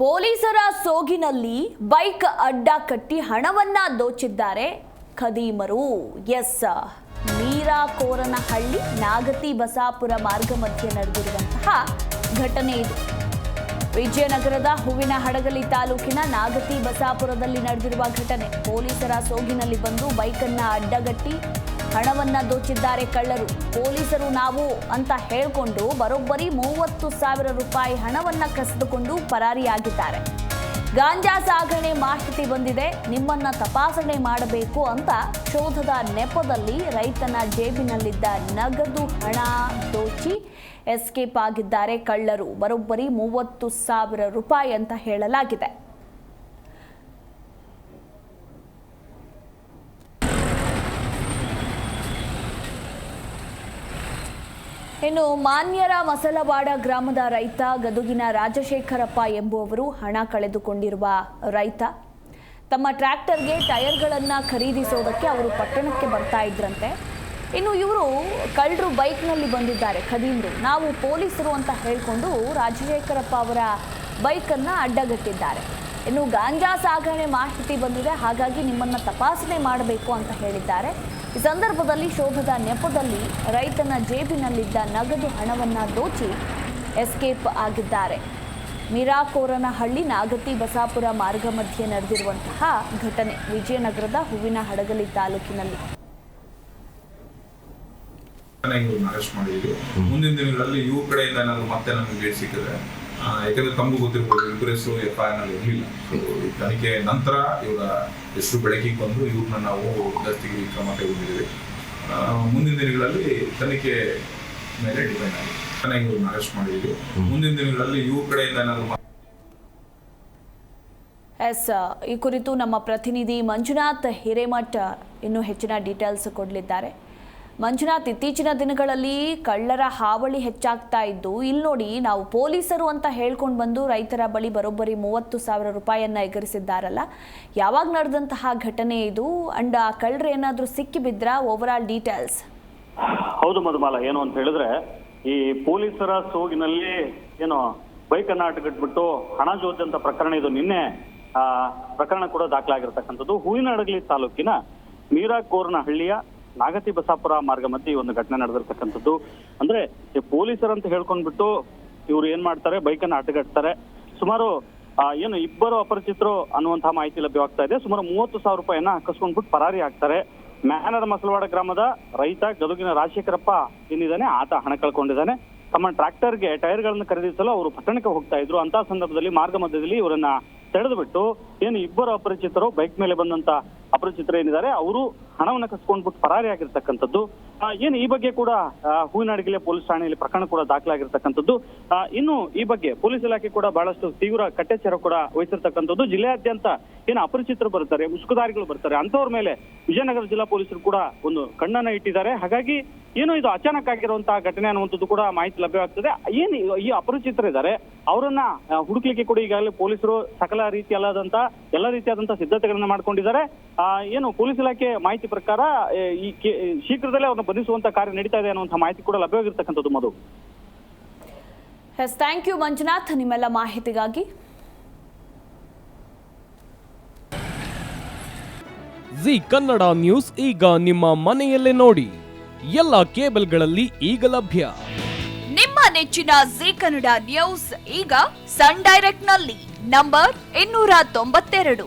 ಪೊಲೀಸರ ಸೋಗಿನಲ್ಲಿ ಬೈಕ್ ಅಡ್ಡ ಕಟ್ಟಿ ಹಣವನ್ನ ದೋಚಿದ್ದಾರೆ ಖದೀಮರು. ಎಸ್, ಮೀರಾಕೋರನಹಳ್ಳಿ, ನಾಗತಿ ಬಸಾಪುರ ಮಾರ್ಗ ಮಧ್ಯೆ ನಡೆದಿರುವಂತಹ ಘಟನೆ ಇದು. ವಿಜಯನಗರದ ಹೂವಿನ ಹಡಗಲಿ ತಾಲೂಕಿನ ನಾಗತಿ ಬಸಾಪುರದಲ್ಲಿ ನಡೆದಿರುವ ಘಟನೆ. ಪೊಲೀಸರ ಸೋಗಿನಲ್ಲಿ ಬಂದು ಬೈಕನ್ನ ಅಡ್ಡಗಟ್ಟಿ ಹಣವನ್ನ ದೋಚಿದ್ದಾರೆ ಕಳ್ಳರು. ಪೊಲೀಸರು ನಾವು ಅಂತ ಹೇಳಿಕೊಂಡು ಬರೋಬ್ಬರಿ ಮೂವತ್ತು ಸಾವಿರ ರೂಪಾಯಿ ಹಣವನ್ನ ಕಸಿದುಕೊಂಡು ಪರಾರಿಯಾಗಿದ್ದಾರೆ. ಗಾಂಜಾ ಸಾಗಣೆ ಮಾಹಿತಿ ಬಂದಿದೆ. ನಿಮ್ಮನ್ನ ತಪಾಸಣೆ ಮಾಡಬೇಕು ಅಂತ ಶೋಧದ ನೆಪದಲ್ಲಿ ರೈತನ ಜೇಬಿನಲ್ಲಿದ್ದ ನಗದು ಹಣ ದೋಚಿ ಎಸ್ಕೇಪ್ ಆಗಿದ್ದಾರೆ ಕಳ್ಳರು. ಬರೋಬ್ಬರಿ ಮೂವತ್ತು ಸಾವಿರ ರೂಪಾಯಿ ಅಂತ ಹೇಳಲಾಗಿದೆ. ಇನ್ನು ಮಾನ್ಯರ ಮಸಲವಾಡ ಗ್ರಾಮದ ರೈತ ಗದುಗಿನ ರಾಜಶೇಖರಪ್ಪ ಎಂಬುವವರು ಹಣ ಕಳೆದುಕೊಂಡಿರುವ ರೈತ. ತಮ್ಮ ಟ್ರ್ಯಾಕ್ಟರ್ಗೆ ಟೈರ್ಗಳನ್ನು ಖರೀದಿಸೋದಕ್ಕೆ ಅವರು ಪಟ್ಟಣಕ್ಕೆ ಬರ್ತಾ ಇದ್ರಂತೆ. ಇನ್ನು ಇವರು ಕಳ್ಳರು ಬೈಕ್ನಲ್ಲಿ ಬಂದಿದ್ದಾರೆ. ಖದೀಮ್ರು, ನಾವು ಪೊಲೀಸರು ಅಂತ ಹೇಳಿಕೊಂಡು ರಾಜಶೇಖರಪ್ಪ ಅವರ ಬೈಕನ್ನು ಅಡ್ಡಗಟ್ಟಿದ್ದಾರೆ. ಇನ್ನು ಗಾಂಜಾ ಸಾಗಣೆ ಮಾಹಿತಿ ಬಂದಿದೆ. ಹಾಗಾಗಿ ನಿಮ್ಮನ್ನು ತಪಾಸಣೆ ಮಾಡಬೇಕು ಅಂತ ಹೇಳಿದ್ದಾರೆ. ಈ ಸಂದರ್ಭದಲ್ಲಿ ಶೋಭದ ನೆಪದಲ್ಲಿ ರೈತನ ಜೇಬಿನಲ್ಲಿದ್ದ ನಗದು ಹಣವನ್ನು ದೋಚಿ ಎಸ್ಕೇಪ್ ಆಗಿದ್ದಾರೆ. ಮೀರಾಕೋರನಹಳ್ಳಿ ನಾಗತಿ ಬಸಾಪುರ ಮಾರ್ಗ ಮಧ್ಯೆ ನಡೆದಿರುವಂತಹ ಘಟನೆ ವಿಜಯನಗರದ ಹೂವಿನ ಹಡಗಲಿ ತಾಲೂಕಿನಲ್ಲಿ. ಮುಂದಿನ ದಿನಗಳಲ್ಲಿ ಇವ್ರ ಕಡೆಯಿಂದ ಏನಾದ್ರು ಮತ್ತೆ ನಮಗೆ ಡೇಟ್ ಸಿಕ್ಕಿದ್ರೆ ಯಾಕಂದ್ರೆ ತಮಗೂ ಗೊತ್ತಿರ್ಬೋದು ಎಫ್ ಐ ನಲ್ಲಿ ಇರಲಿಲ್ಲ. ತನಿಖೆ ನಂತರ ಇವರ ಹೆಸರು ಬೆಳಕಿಗೆ ಬಂದು ಇವ್ರನ್ನ ನಾವು ಜಾಸ್ತಿಗೆ ಕ್ರಮ ತೆಗೆದಿದ್ದೀವಿ ಆ, ಮುಂದಿನ ದಿನಗಳಲ್ಲಿ ತನಿಖೆ ಮೇಲೆ ಡಿಪೆಂಡ್ ಆಗಿದೆ. ಇವ್ರನ್ನ ಅರೆಸ್ಟ್ ಮಾಡಿದ್ವಿ ಮುಂದಿನ ದಿನಗಳಲ್ಲಿ ಇವ್ರ ಕಡೆಯಿಂದ ಏನಾದ್ರು ಎಸ್ ಈ ಕುರಿತು ನಮ್ಮ ಪ್ರತಿನಿಧಿ ಮಂಜುನಾಥ್ ಹಿರೇಮಠ ಇನ್ನೂ ಹೆಚ್ಚಿನ ಡೀಟೇಲ್ಸ್ ಕೊಡಲಿದ್ದಾರೆ. ಮಂಜುನಾಥ್ ಇತ್ತೀಚಿನ ದಿನಗಳಲ್ಲಿ ಕಳ್ಳರ ಹಾವಳಿ ಹೆಚ್ಚಾಗ್ತಾ ಇದ್ದು ಇಲ್ಲಿ ನೋಡಿ ನಾವು ಪೊಲೀಸರು ಅಂತ ಹೇಳ್ಕೊಂಡು ಬಂದು ರೈತರ ಬಳಿ ಬರೋಬ್ಬರಿ ಮೂವತ್ತು ಸಾವಿರ ರೂಪಾಯಿಯನ್ನ ಎಗರಿಸಿದ್ದಾರಲ್ಲ. ಯಾವಾಗ ನಡೆದಂತಹ ಘಟನೆ ಇದು? ಅಂಡ್ ಆ ಕಳ್ಳರು ಏನಾದರೂ ಸಿಕ್ಕಿ ಬಿದ್ರಾ? ಓವರ್ ಆಲ್ ಡೀಟೇಲ್ಸ್ ಹೌದು ಮಧುಮಾಲ, ಏನು ಅಂತ ಹೇಳಿದ್ರೆ, ಈ ಪೊಲೀಸರ ಸೋಗಿನಲ್ಲಿ ಏನು ಬೈಕ್ ಅನ್ನ ಅಟಗಿಟ್ಬಿಟ್ಟು ಹಣ ಜೋದಂತ ಪ್ರಕರಣ ಇದು ನಿನ್ನೆ ಪ್ರಕರಣ ಕೂಡ ದಾಖಲಾಗಿರ್ತಕ್ಕಂಥದ್ದು. ಹೂವಿನ ಮೀರಾ ತಾಲೂಕಿನ ಮೀರಾಕೋರ್ನಹಳ್ಳಿಯ ನಾಗತಿ ಬಸಾಪುರ ಮಾರ್ಗ ಮಧ್ಯೆ ಈ ಒಂದು ಘಟನೆ ನಡೆದಿರ್ತಕ್ಕಂಥದ್ದು. ಅಂದ್ರೆ ಅಂತ ಹೇಳ್ಕೊಂಡ್ಬಿಟ್ಟು ಇವ್ರು ಏನ್ ಮಾಡ್ತಾರೆ? ಬೈಕ್ ಅನ್ನ ಅಡ್ಡಗಟ್ತಾರೆ. ಸುಮಾರು ಏನು ಇಬ್ಬರು ಅಪರಿಚಿತರು ಅನ್ನುವಂತಹ ಮಾಹಿತಿ ಲಭ್ಯವಾಗ್ತಾ ಇದೆ. ಸುಮಾರು ಮೂವತ್ತು ಸಾವಿರ ರೂಪಾಯಿಯನ್ನ ಕಸ್ಕೊಂಡ್ಬಿಟ್ಟು ಪರಾರಿ ಆಗ್ತಾರೆ. ಮ್ಯಾನರ್ ಮಸಲವಾಡ ಗ್ರಾಮದ ರೈತ ಗದುಗಿನ ರಾಜಶೇಖರಪ್ಪ ಏನಿದ್ದಾನೆ, ಆತ ಹಣ ಕಳ್ಕೊಂಡಿದ್ದಾನೆ. ತಮ್ಮ ಟ್ರ್ಯಾಕ್ಟರ್ಗೆ ಟೈರ್ಗಳನ್ನು ಖರೀದಿಸಲು ಅವರು ಪಟ್ಟಣಕ್ಕೆ ಹೋಗ್ತಾ ಇದ್ರು. ಅಂತ ಸಂದರ್ಭದಲ್ಲಿ ಮಾರ್ಗ ಮಧ್ಯದಲ್ಲಿ ಇವರನ್ನ ತಡೆದು ಬಿಟ್ಟು ಏನು ಇಬ್ಬರು ಅಪರಿಚಿತರು ಬೈಕ್ ಮೇಲೆ ಬಂದಂತ ಅಪರಿಚಿತರು ಏನಿದ್ದಾರೆ, ಅವರು ಹಣವನ್ನ ಕಸ್ಕೊಂಡ್ಬಿಟ್ಟು ಪರಾರಿ ಆಗಿರ್ತಕ್ಕಂಥದ್ದು. ಆ, ಏನು ಈ ಬಗ್ಗೆ ಕೂಡ ಆ, ಪೊಲೀಸ್ ಠಾಣೆಯಲ್ಲಿ ಪ್ರಕರಣ ಕೂಡ ದಾಖಲಾಗಿರ್ತಕ್ಕಂಥದ್ದು. ಇನ್ನು ಈ ಬಗ್ಗೆ ಪೊಲೀಸ್ ಇಲಾಖೆ ಕೂಡ ಬಹಳಷ್ಟು ತೀವ್ರ ಕಟ್ಟೆಚ್ಚರ ಕೂಡ ವಹಿಸಿರ್ತಕ್ಕಂಥದ್ದು. ಜಿಲ್ಲೆಯಾದ್ಯಂತ ಏನು ಅಪರಿಚಿತರು ಬರ್ತಾರೆ ಮುಸುಕುದಾರಿಗಳು ಬರ್ತಾರೆ ಅಂತವ್ರ ಮೇಲೆ ವಿಜಯನಗರ ಜಿಲ್ಲಾ ಪೊಲೀಸರು ಕೂಡ ಒಂದು ಕಣ್ಣನ್ನ ಇಟ್ಟಿದ್ದಾರೆ. ಹಾಗಾಗಿ ಏನು ಇದು ಅಚಾನಕ್ ಆಗಿರುವಂತಹ ಘಟನೆ ಅನ್ನುವಂಥದ್ದು ಕೂಡ ಮಾಹಿತಿ ಲಭ್ಯವಾಗ್ತದೆ. ಏನು ಈ- ಅಪರಿಚಿತರಿದ್ದಾರೆ ಅಪರಿಚಿತರು ಇದ್ದಾರೆ ಅವರನ್ನ ಹುಡುಕ್ಲಿಕ್ಕೆ ಕೂಡ ಈಗಾಗಲೇ ಪೊಲೀಸರು ಸಕಲ ರೀತಿಯಲ್ಲಾದಂತಹ ಎಲ್ಲ ರೀತಿಯಾದಂತಹ ಸಿದ್ಧತೆಗಳನ್ನ ಮಾಡ್ಕೊಂಡಿದ್ದಾರೆ. ಏನು ಪೊಲೀಸ್ ಇಲಾಖೆ ಮಾಹಿತಿ ಪ್ರಕಾರ ಈ ಶೀಘ್ರದಲ್ಲೇ ಅವ್ರನ್ನ ಬಂಧಿಸುವಂತ ಕಾರ್ಯ ನಡೀತಾ ಇದೆ ಅನ್ನುವಂಥ ಮಾಹಿತಿ ಕೂಡ ಲಭ್ಯವಾಗಿರ್ತಕ್ಕಂಥದ್ದು Madhu. Yes thank you Manjunath. ನಿಮ್ಮೆಲ್ಲ ಮಾಹಿತಿಗಾಗಿ. ಜಿ ಕನ್ನಡ ನ್ಯೂಸ್ ಈಗ ನಿಮ್ಮ ಮನೆಯಲ್ಲೇ ನೋಡಿ. ಎಲ್ಲ ಕೇಬಲ್ಗಳಲ್ಲಿ ಈಗ ಲಭ್ಯ. ನಿಮ್ಮ ನೆಚ್ಚಿನ ಜಿ ಕನ್ನಡ ನ್ಯೂಸ್ ಈಗ ಸನ್ ಡೈರೆಕ್ಟ್ನಲ್ಲಿ ನಂಬರ್ ಇನ್ನೂರ ತೊಂಬತ್ತೆರಡು.